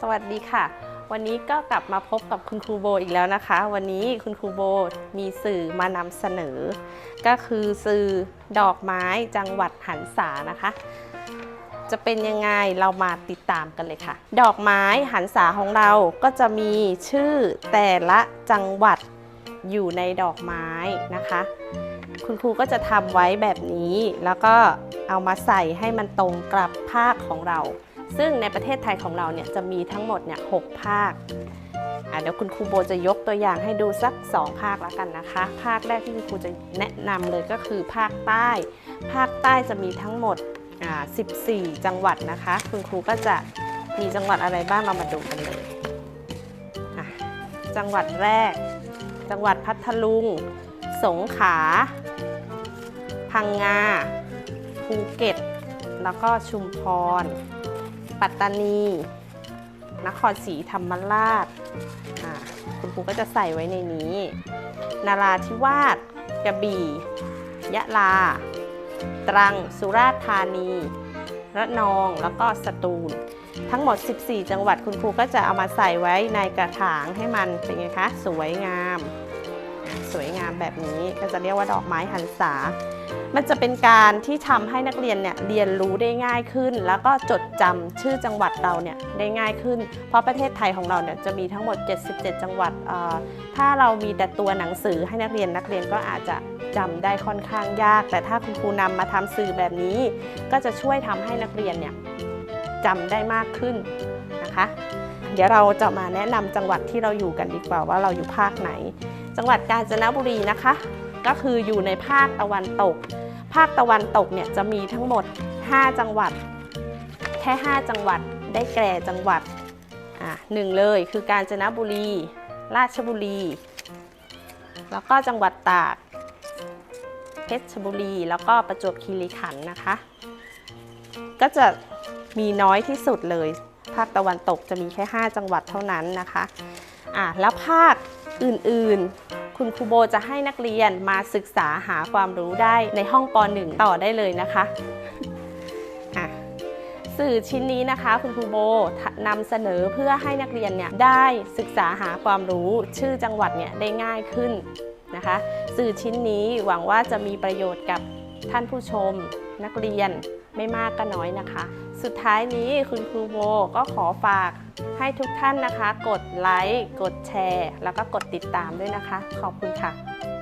สวัสดีค่ะ วันนี้ก็กลับมาพบกับคุณครูโบอีกแล้วนะคะ วันนี้คุณครูโบมีสื่อมานำเสนอ ก็คือสื่อดอกไม้จังหวัดหันษานะคะ จะเป็นยังไงเรามาติดตามกันเลยค่ะ ดอกไม้หันษาของเราก็จะมีชื่อแต่ละจังหวัดอยู่ในดอกไม้นะคะ คุณครูก็จะทำไว้แบบนี้ แล้วก็เอามาใส่ให้มันตรงกับภาคของเรา ซึ่งในประเทศไทยของเราเนี่ยจะมีทั้งหมดเนี่ยหกภาคเดี๋ยวคุณครูโบจะยกตัวอย่างให้ดูสัก 2 ภาคแล้วกันนะคะ ภาคแรกที่คุณครูจะแนะนำเลยก็คือภาคใต้ ภาคใต้จะมีทั้งหมดอ่า14 จังหวัดนะคะ คุณครูก็จะมีจังหวัดอะไรบ้างเรามาดูกันเลยจังหวัดแรก จังหวัดพัทลุง สงขลาพังงาภูเก็ต แล้วก็ชุมพร ปัตตานี นครศรีธรรมราชอ่าคุณครูก็จะใส่ไว้ในนี้ นาราธิวาสกระบี่ ยะลา ตรัง สุราษฎร์ธานี ระนอง แล้วก็สตูล ทั้งหมด 14 จังหวัดคุณครูก็จะเอามาใส่ไว้ในกระถางให้มันเป็นไงคะ สวยงาม สวยงามแบบนี้ก็จะเรียกว่าดอกไม้หันษา มันจะเป็นการที่ทำให้นักเรียนเนี่ยเรียนรู้ได้ง่ายขึ้น แล้วก็จดจำชื่อจังหวัดเราเนี่ยได้ง่ายขึ้น เพราะประเทศไทยของเราเนี่ยจะมีทั้งหมด 77 จังหวัด ถ้าเรามีแต่ตัวหนังสือให้นักเรียนนักเรียนก็อาจจะจำได้ค่อนข้างยาก แต่ถ้าคุณครูนำมาทำสื่อแบบนี้ ก็จะช่วยทำให้นักเรียนเนี่ยจำได้มากขึ้นนะคะ เดี๋ยวเราจะมาแนะนำจังหวัดที่เราอยู่กันดีกว่าว่าเราอยู่ภาคไหน จังหวัดกาญจนบุรีนะคะ ก็คืออยู่ในภาคตะวันตก ภาคตะวันตกเนี่ยจะมีทั้งหมด 5 จังหวัด แค่ 5 จังหวัดได้แก่จังหวัดอะหนึ่งเลยคือกาญจนบุรี ราชบุรี แล้วก็จังหวัดตาก เพชรบุรี แล้วก็ประจวบคีรีขันธ์นะคะ ก็จะมีน้อยที่สุดเลย ภาคตะวันตกจะมีแค่ 5 จังหวัดเท่านั้นนะคะอะแล้วภาค อื่นๆ คุณครูโบจะให้นักเรียนมาศึกษาหาความรู้ได้ในห้องป .1 ต่อได้เลยนะคะอะสื่อชิ้นนี้นะคะ คุณครูโบนำเสนอเพื่อให้นักเรียนเนี่ยได้ศึกษาหาความรู้ชื่อจังหวัดเนี่ยได้ง่ายขึ้นนะคะ สื่อชิ้นนี้หวังว่าจะมีประโยชน์กับท่านผู้ชมนักเรียนไม่มากก็น้อยนะคะ สุดท้ายนี้คุณครูโบก็ขอฝากให้ทุกท่านนะคะ กดไลค์ กดแชร์ แล้วก็กดติดตามด้วยนะคะ ขอบคุณค่ะ